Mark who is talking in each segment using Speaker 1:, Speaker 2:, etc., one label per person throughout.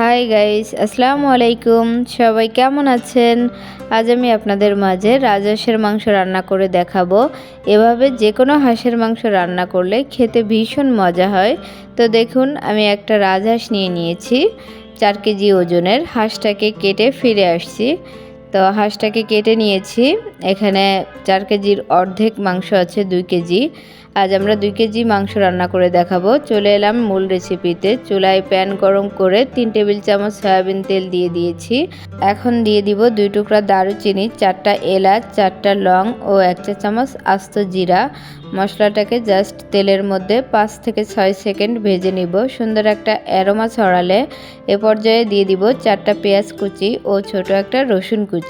Speaker 1: Hi guys আসসালামু আলাইকুম সবাই কেমন আছেন? আজ আমি আপনাদের মাঝে রাজহাঁসের মাংস রান্না করে দেখাবো। এভাবে যে কোনো হাঁসের মাংস রান্না করলে খেতে ভীষণ মজা হয়। তো দেখুন, আমি একটা রাজহাঁস নিয়ে নিয়েছি। চার কেজি ওজনের হাঁসটাকে কেটে ফিরে আসছি। তো হাঁসটাকে কেটে নিয়েছি। এখানে চার কেজির অর্ধেক মাংস আছে, দুই কেজি। আজ আমরা দুই কেজি মাংস রান্না করে দেখাবো। চলে এলাম মূল রেসিপিতে। চুলায় প্যান গরম করে তিন টেবিল চামচ সয়াবিন তেল দিয়ে দিয়েছি। এখন দিয়ে দিব দুই টুকরা দারুচিনি, চারটা এলাচ, চারটা লং ও এক চা চামচ আস্ত জিরা। মশলাটাকে জাস্ট তেলের মধ্যে পাঁচ থেকে ছয় সেকেন্ড ভেজে নিব। সুন্দর একটা অ্যারোমা ছড়ালে এ পর্যায়ে দিয়ে দিব চারটা পেঁয়াজ কুচি ও ছোট একটা রসুন কুচি।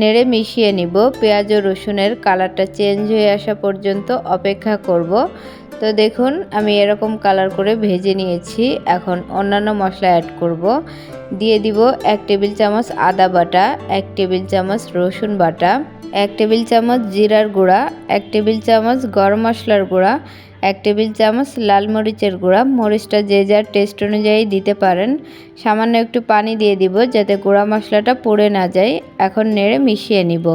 Speaker 1: নেড়ে মিশিয়ে নিব। পেঁয়াজ ও রসুনের কালারটা চেঞ্জ হয়ে আসা পর্যন্ত অপেক্ষা করব। তো দেখুন, আমি এরকম কালার করে ভেজে নিয়েছি। এখন অন্যান্য মশলা অ্যাড করব। দিয়ে দিব এক টেবিল চামচ আদা বাটা, এক টেবিল চামচ রসুন বাটা, এক টেবিল চামচ জিরার গুঁড়া, এক টেবিল চামচ গরম মশলার গুঁড়া এক টেবিল চামচ লাল মরিচের গুঁড়া। মরিচটা যে যার টেস্ট অনুযায়ী দিতে পারেন। সামান্য একটু পানি দিয়ে দিব যাতে গুঁড়া মশলাটা পড়ে না যায়। এখন নেড়ে মিশিয়ে নিব।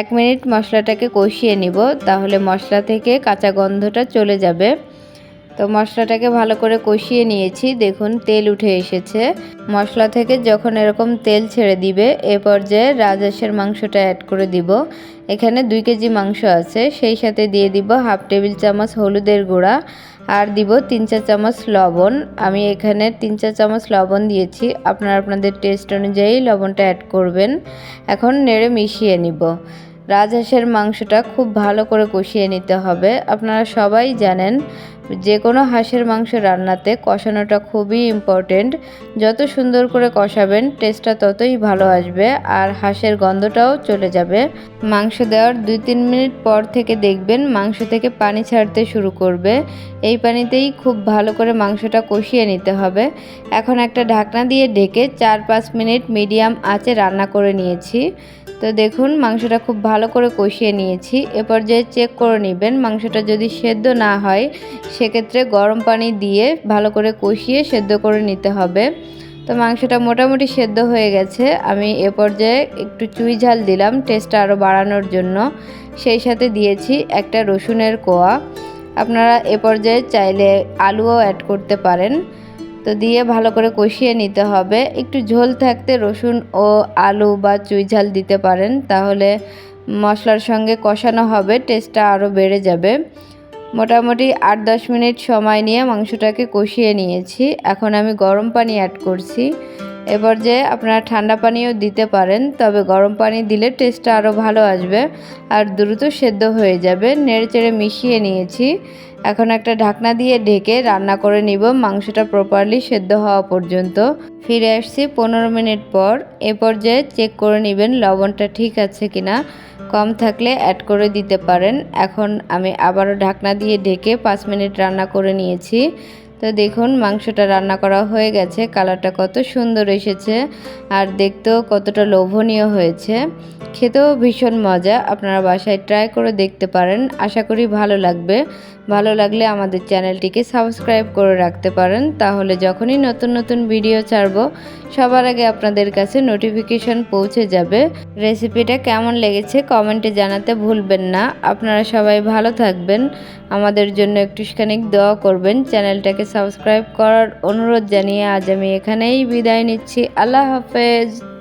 Speaker 1: এক মিনিট মশলাটাকে কষিয়ে নিব। তাহলে মশলা থেকে কাঁচা গন্ধটা চলে যাবে। তো মশলাটাকে ভালো করে কষিয়ে নিয়েছি। দেখুন, তেল উঠে এসেছে। মশলা থেকে যখন এরকম তেল ছেড়ে দিবে, এ পর্যায়ে রাজহাঁসের মাংসটা অ্যাড করে দিব। এখানে দুই কেজি মাংস আছে, সেই সাথে দিয়ে দিব হাফ টেবিল চামচ হলুদের গুঁড়া আর দিব তিন চা চামচ লবণ। আমি এখানে তিন চা চামচ লবণ দিয়েছি। আপনারা আপনাদের টেস্ট অনুযায়ী লবণটা অ্যাড করবেন। এখন নেড়ে মিশিয়ে নিব। রাজহাঁসের মাংসটা খুব ভালো করে কষিয়ে নিতে হবে। আপনারা সবাই জানেন যে কোনো হাঁসের মাংস রান্নাতে কষানোটা খুবই ইম্পর্টেন্ট যত সুন্দর করে কষাবেন টেস্টটা ততই ভালো আসবে আর হাঁসের গন্ধটাও চলে যাবে। মাংস দেওয়ার দুই তিন মিনিট পর থেকে দেখবেন মাংস থেকে পানি ছাড়তে শুরু করবে। এই পানিতেই খুব ভালো করে মাংসটা কষিয়ে নিতে হবে। এখন একটা ঢাকনা দিয়ে ঢেকে চার পাঁচ মিনিট মিডিয়াম আঁচে রান্না করে নিয়েছি। তো দেখুন, মাংসটা খুব ভালো করে কষিয়ে নিয়েছি। এ পর্যায়ে চেক করে নেবেন, মাংসটা যদি সেদ্ধ না হয়, সেক্ষেত্রে গরম পানি দিয়ে ভালো করে কষিয়ে সেদ্ধ করে নিতে হবে। তো মাংসটা মোটামুটি সেদ্ধ হয়ে গেছে। আমি এ পর্যায়ে একটু চুই ঝাল দিলাম টেস্টটা আরও বাড়ানোর জন্য। সেই সাথে দিয়েছি একটা রসুনের কোয়া। আপনারা এ পর্যায়ে চাইলে আলুও অ্যাড করতে পারেন। তো দিয়ে ভালো করে কষিয়ে নিতে হবে। একটু ঝোল থাকতে রসুন ও আলু বা চুই ঝাল দিতে পারেন। তাহলে মশলার সঙ্গে কষানো হবে টেস্টটা আরও বেড়ে যাবে। মোটামুটি আট দশ মিনিট সময় নিয়ে মাংসটাকে কষিয়ে নিয়েছি। এখন আমি গরম পানি অ্যাড করছি। এবার যে আপনারা ঠান্ডা পানিও দিতে পারেন, তবে গরম পানি দিলে টেস্টটা আরও ভালো আসবে আর দ্রুত সেদ্ধ হয়ে যাবে। নেড়ে চেড়ে মিশিয়ে নিয়েছি। এখন একটা ঢাকনা দিয়ে ঢেকে রান্না করে নিব। মাংসটা প্রপারলি সেদ্ধ হওয়া পর্যন্ত। ফিরে আসছি পনেরো মিনিট পর। এ পর্যায়ে চেক করে নেবেন লবণটা ঠিক আছে কিনা। কম থাকলে অ্যাড করে দিতে পারেন। এখন আমি আবারও ঢাকনা দিয়ে ঢেকে পাঁচ মিনিট রান্না করে নিয়েছি। তো দেখুন, মাংসটা রান্না করা হয়ে গেছে। কালারটা কত সুন্দর এসেছে আর দেখতেও কতটা লোভনীয় হয়েছে। খেতেও ভীষণ মজা। আপনারা বাসায় ট্রাই করে দেখতে পারেন। আশা করি ভালো লাগবে। ভালো লাগলে আমাদের চ্যানেলটিকে সাবস্ক্রাইব করে রাখতে পারেন, তাহলে যখনই নতুন নতুন ভিডিও ছাড়বো, সবার আগে আপনাদের কাছে নোটিফিকেশন পৌঁছে যাবে। রেসিপিটা কেমন লেগেছে কমেন্টে জানাতে ভুলবেন না। আপনারা সবাই ভালো থাকবেন। আমাদের জন্য একটুখানি দোয়া করবেন। চ্যানেলটাকে সাবস্ক্রাইব করার অনুরোধ জানিয়ে আজ আমি এখানেই বিদায় নিচ্ছি। আল্লাহ হাফেজ।